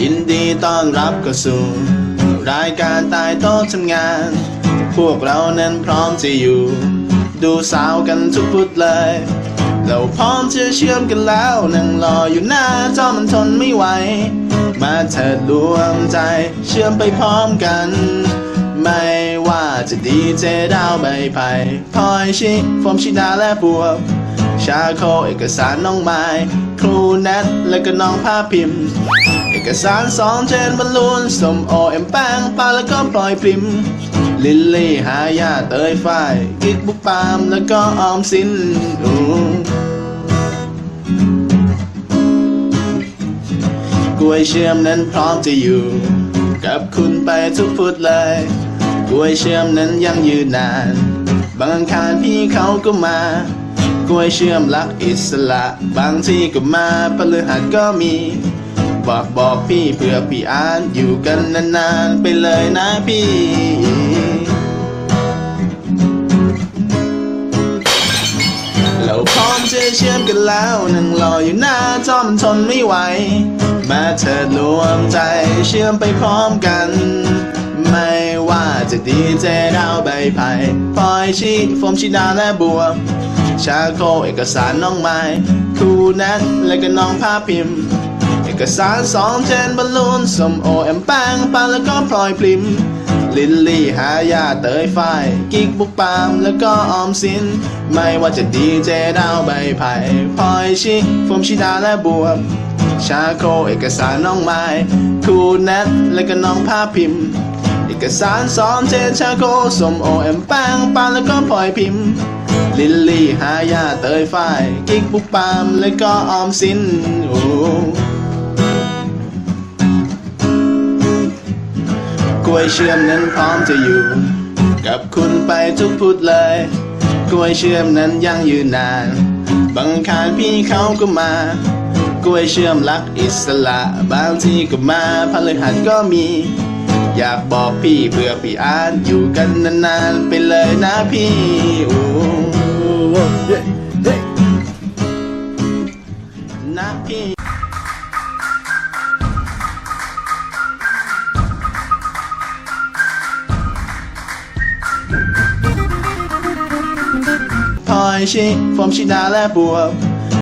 ยินดีต้อนรับเข้าสู่ รายการตายโต๊ะทำงาน พวกเรานั้นพร้อมจะอยู่ ดูสาวกันทุกพุธเลย เราพร้อมจะเชื่อมกันแล้ว นั่งรออยู่หน้าจอมันทนไม่ไหว มาเถิดรวมใจเชื่อมไปพร้อมกัน ไม่ว่าจะดีเจดาวใบไผ่พลอยชิโฟมชิดาและบวบชาโคเอกสารน้องไม้ครูแนทและก็น้องผ้าพิมพ์ อกสารสองเจนบอลลูนสมโอเอ็มแป้งปลาแล้วก็ปล่อยพริม ลิลลี่หายาเตยฝ้ายกิ๊กบุกปามแล้วก็ออมสินอูกล้วยเชื่อมนั้นพร้อมจะอยู่ กับคุณไปทุกพุธเลย กล้วยเชื่อมนั้นยังยืนนาน บางอังคารพี่เขาก็มากล้วยเชื่อมรักอิสระ บางที่ก็มาพฤหัสก็มี บอกบอกพี่เพื่อพี่อ่านอยู่กันนานๆไปเลยนะพี่เราพร้อมจะเชื่อมกันแล้วนั่งรออยู่หน้าจอมันทนไม่ไหว มาเถิดรวมใจเชื่อมไปพร้อมกัน ไม่ว่าจะดีเจดาวใบไผ่พลอยชีโฟมชิดาและบัว ชาโคเอกสารน้องไม้ครูแนทและก็น้องผ้าพิมพ์ เอกสารสองเจนบอลลูนสมโอแอมแป้งปานแล้วก็พลอยพริม ลิลลี่หายาเตยฝ้ายกิ๊กบุกปามแล้วก็ออมสิน ไม่ว่าจะดีเจดาวใบไผ่พลอยชิโฟมชิดาและบวบ ชาโคเอกสารน้องไม้ครูแนทและก็น้องผ้าพิมพ์เอกสารสองเจนชาโคสมโอแอมแป้งปานแล้วก็พลอยพิมพ์ ลิลลี่หายาเตยฝ้าย กิ๊กบุกปามแล้วก็ออมสินโอ้ ล้วยเชื่อมนั้นพร้อมจะอยู่ กับคุณไปทุกพุธเลย กล้วยเชื่อมนั้นยังยืนนาน บางคารพี่เขาก็มา กล้วยเชื่อมรักอิสระบางที่ก็มาพฤหัสก็มี อยากบอกพี่เพื่อพี่อ่านอยู่กันนานๆไปเลยนะพี่โอ้เฮ้เฮ้นะพี่ พลอยชิโ